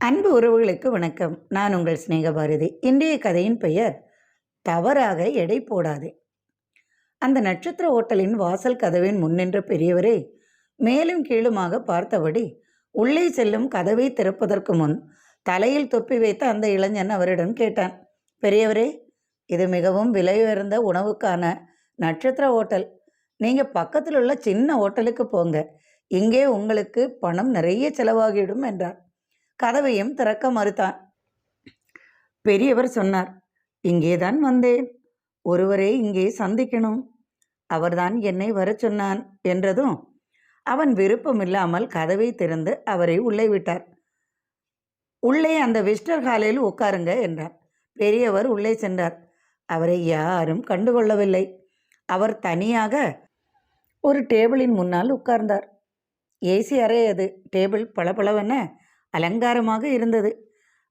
அன்பு உறவுகளுக்கு வணக்கம். நான் உங்கள் சிநேகபாரதி. இன்றைய கதையின் பெயர் தவறாக எடை போடாதே. அந்த நட்சத்திர ஓட்டலின் வாசல் கதவின் முன்னின்ற பெரியவரே மேலும் கீழுமாக பார்த்தபடி உள்ளே செல்லும் கதவை திறப்பதற்கு முன் தலையில் தொப்பி வைத்த அந்த இளைஞன் அவரிடம் கேட்டான். பெரியவரே இது மிகவும் விலை உயர்ந்த உணவுக்கான நட்சத்திர ஓட்டல். நீங்கள் பக்கத்தில் உள்ள சின்ன ஓட்டலுக்கு போங்க. இங்கே உங்களுக்கு பணம் நிறைய செலவாகிவிடும் என்றார் கதவையும் திறக்க மறுத்தான் பெரியவர் சொன்னார் இங்கேதான் வந்தேன். ஒருவரை இங்கே சந்திக்கணும். அவர்தான் என்னை வரச் சொன்னான் என்றதும் அவன் விருப்பமில்லாமல் கதவை திறந்து அவரை உள்ளே விட்டார். உள்ளே அந்த விஸ்டர் ஹாலில் உட்காருங்க என்றார். பெரியவர் உள்ளே சென்றார். அவரை யாரும் கண்டுகொள்ளவில்லை. அவர் தனியாக ஒரு டேபிளின் முன்னால் உட்கார்ந்தார். ஏசி அறை அது. டேபிள் பளபளவென அலங்காரமாக இருந்தது.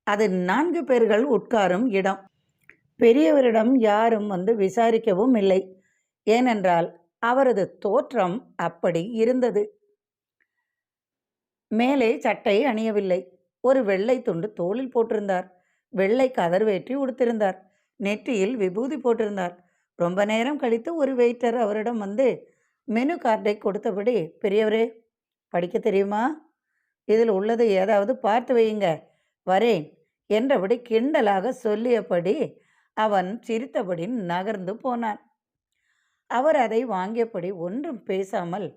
அது நான்கு பேர்கள் உட்காரும் இடம். பெரியவரிடம் யாரும் வந்து விசாரிக்கவும் இல்லை. ஏனென்றால் அவரது தோற்றம் அப்படி இருந்தது. மேலே சட்டை அணியவில்லை. ஒரு வெள்ளை துண்டு தோளில் போட்டிருந்தார். வெள்ளை கதர் வேற்றி உடுத்திருந்தார். நெற்றியில் விபூதி போட்டிருந்தார். ரொம்ப நேரம் கழித்து ஒரு வெயிட்டர் அவரிடம் வந்து மெனு கார்டை கொடுத்தபடி பெரியவரே படிக்க தெரியுமா? இதில் உள்ளது ஏதாவது பார்த்து வையுங்க. வரேன் என்றபடி கிண்டலாக சொல்லியபடி அவன் சிரித்தபடி நகர்ந்து போனான். அவர் அதை வாங்கியபடி ஒன்றும் பேசாமல்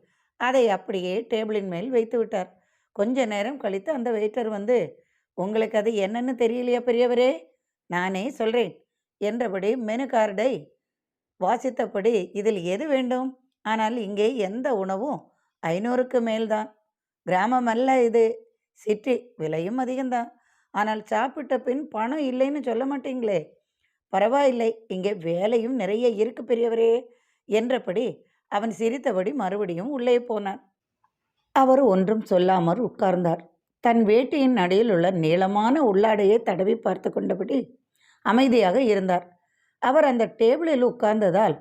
அதை அப்படியே டேபிளின் மேல் வைத்து விட்டார். கொஞ்ச நேரம் கழித்து அந்த வெயிட்டர் வந்து உங்களுக்கு அது என்னன்னு தெரியலையா பெரியவரே? நானே சொல்கிறேன் என்றபடி மெனு கார்டை வாசித்தபடி இதில் எது வேண்டும்? ஆனால் இங்கே எந்த உணவும் ஐநூறுக்கு மேல்தான். கிராமம் அல்ல இது. சிட்டி விலையும் அதிகம்தான். ஆனால் சாப்பிட்ட பின் பணம் இல்லைன்னு சொல்ல மாட்டீங்களே? பரவாயில்லை இங்கே வேலையும் நிறைய இருக்கு பெரியவரே என்றபடி அவன் சிரித்தபடி மறுபடியும் உள்ளே போனான். அவர் ஒன்றும் சொல்லாமல் உட்கார்ந்தார். தன் வேட்டியின் அடியில் உள்ள நீளமான உள்ளாடையை தடவி பார்த்து கொண்டபடி அமைதியாக இருந்தார். அவர் அந்த டேபிளில் உட்கார்ந்ததால்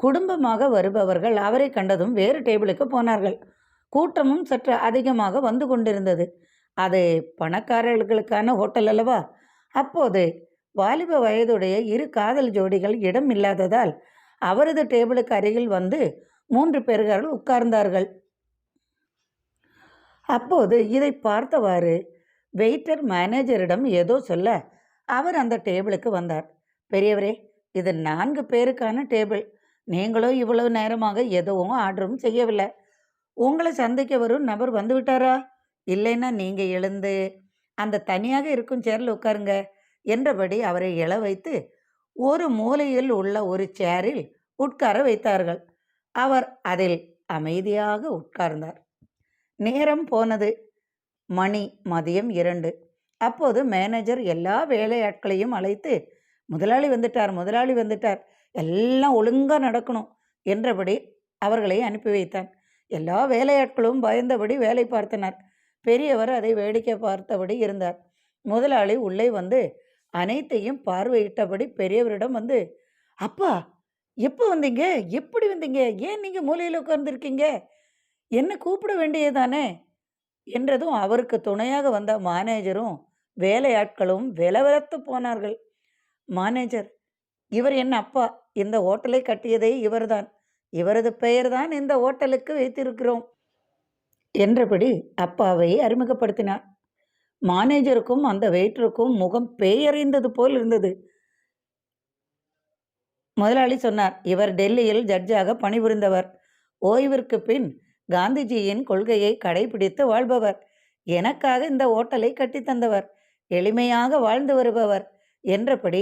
குடும்பமாக வருபவர்கள் அவரை கண்டதும் வேறு டேபிளுக்கு போனார்கள். கூட்டமும் சற்று அதிகமாக வந்து கொண்டிருந்தது. அது பணக்காரர்களுக்கான ஹோட்டல் அல்லவா? அப்போது வாலிப வயதுடைய இரு காதல் ஜோடிகள் இடம் இல்லாததால் அவரது டேபிளுக்கு அருகில் வந்து மூன்று பேர்கள் உட்கார்ந்தார்கள். அப்போது இதை பார்த்தவாறு வெயிட்டர் மேனேஜரிடம் ஏதோ சொல்ல அவர் அந்த டேபிளுக்கு வந்தார். பெரியவரே இது நான்கு பேருக்கான டேபிள். நீங்களும் இவ்வளவு நேரமாக எதுவும் ஆர்டரும் செய்யவில்லை. உங்களை சந்திக்க வரும் நபர் வந்து விட்டாரா? இல்லைன்னா நீங்கள் எழுந்து அந்த தனியாக இருக்கும் சேரில் உட்காருங்க என்றபடி அவரை எழ வைத்து ஒரு மூலையில் உள்ள ஒரு சேரில் உட்கார வைத்தார்கள். அவர் அதில் அமைதியாக உட்கார்ந்தார். நேரம் போனது மணி மதியம் இரண்டு. அப்போது மேனேஜர் எல்லா வேலையாட்களையும் அழைத்து முதலாளி வந்துட்டார் முதலாளி வந்துட்டார் எல்லாம் ஒழுங்காக நடக்கணும் என்றபடி அவர்களை அனுப்பி வைத்தான். எல்லா வேலையாட்களும் பயந்தபடி வேலை பார்த்தனர். பெரியவர் அதை வேடிக்கை பார்த்தபடி இருந்தார். முதலாளி உள்ளே வந்து அனைத்தையும் பார்வையிட்டபடி பெரியவரிடம் வந்து அப்பா எப்போ வந்தீங்க? எப்படி வந்தீங்க? ஏன் நீங்கள் மூலையில் உட்கார்ந்துருக்கீங்க? என்ன கூப்பிட வேண்டியதானே என்றதும் அவருக்கு துணையாக வந்த மேனேஜரும் வேலையாட்களும் விலவிலத்து போனார்கள். மேனேஜர் இவர் என் அப்பா. இந்த ஹோட்டலை கட்டியதே இவர்தான். இவரது பெயர்தான் இந்த ஓட்டலுக்கு வைத்திருக்கிறோம் என்றபடி அப்பாவை அறிமுகப்படுத்தினார். மேனேஜருக்கும் அந்த வெயிட்டருக்கும் முகம் பேயறிந்தது போல் இருந்தது. முதலாளி சொன்னார் இவர் டெல்லியில் ஜட்ஜாக பணிபுரிந்தவர். ஓய்விற்கு பின் காந்திஜியின் கொள்கையை கடைபிடித்து வாழ்பவர். எனக்காக இந்த ஓட்டலை கட்டித்தந்தவர் எளிமையாக வாழ்ந்து வருபவர். என்றபடி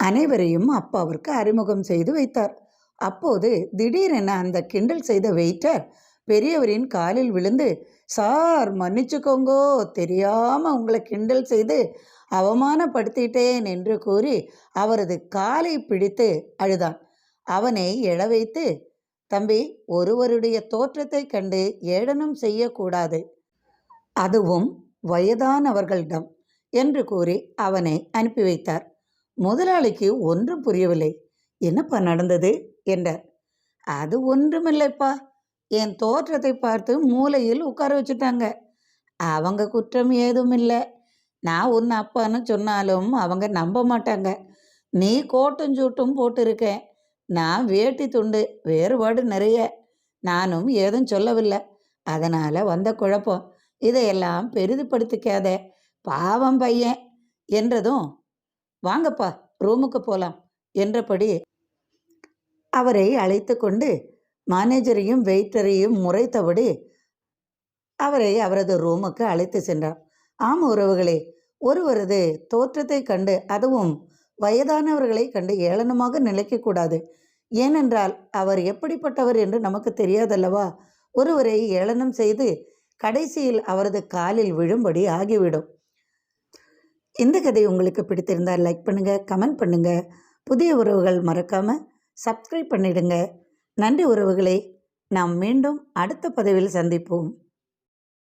அனைவரையும் அப்பாவிற்கு அறிமுகம் செய்து வைத்தார். அப்போது திடீரென அந்த கிண்டல் செய்த வெயிட்டர் பெரியவரின் காலில் விழுந்து சார் மன்னிச்சுக்கோங்கோ தெரியாம உங்களை கிண்டல் செய்து அவமானப்படுத்திட்டேன் என்று கூறி அவரது காலை பிடித்து அழுதான். அவனை எழ வைத்து தம்பி ஒருவருடைய தோற்றத்தை கண்டு ஏளனம் செய்யக்கூடாது. அதுவும் வயதானவர்களிடம் என்று கூறி அவனை அனுப்பி வைத்தார். முதலாளிக்கு ஒன்றும் புரியவில்லை. என்னப்பா நடந்தது? என்றார். அது ஒன்றுமில்லைப்பா. என் தோற்றத்தை பார்த்து மூலையில் உட்கார வச்சுட்டாங்க. அவங்க குற்றம் ஏதும் இல்லை நான் உன் அப்பான்னு சொன்னாலும் அவங்க நம்ப மாட்டாங்க. நீ கோட்டும் சூட்டும் போட்டிருக்கேன். நான் வேட்டி துண்டு வேறுபாடு நிறைய. நானும் ஏதும் சொல்லவில்லை. அதனால் வந்த குழப்பம். இதையெல்லாம் பெரிதுபடுத்திக்காத பாவம் பையன் என்றதும் வாங்கப்பா ரூமுக்கு போகலாம் என்றபடி அவரை அழைத்து கொண்டு மேனேஜரையும் வெயிட்டரையும் முறைத்தபடி அவரை அவரது ரூமுக்கு அழைத்து சென்றார். ஆம் உறவுகளே ஒருவரது தோற்றத்தை கண்டு அதுவும் வயதானவர்களை கண்டு ஏளனமாக நிலைக்கக்கூடாது. ஏனென்றால் அவர் எப்படிப்பட்டவர் என்று நமக்கு தெரியாதல்லவா? ஒருவரை ஏளனம் செய்து கடைசியில் அவரது காலில் விழும்படி ஆகிவிடும். இந்த கதை உங்களுக்கு பிடித்திருந்தால் லைக் பண்ணுங்கள் கமெண்ட் பண்ணுங்கள் புதிய உறவுகள் மறக்காமல் சப்ஸ்கிரைப் பண்ணிடுங்க. நன்றி உறவுகளே. நாம் மீண்டும் அடுத்த பதிவில் சந்திப்போம்.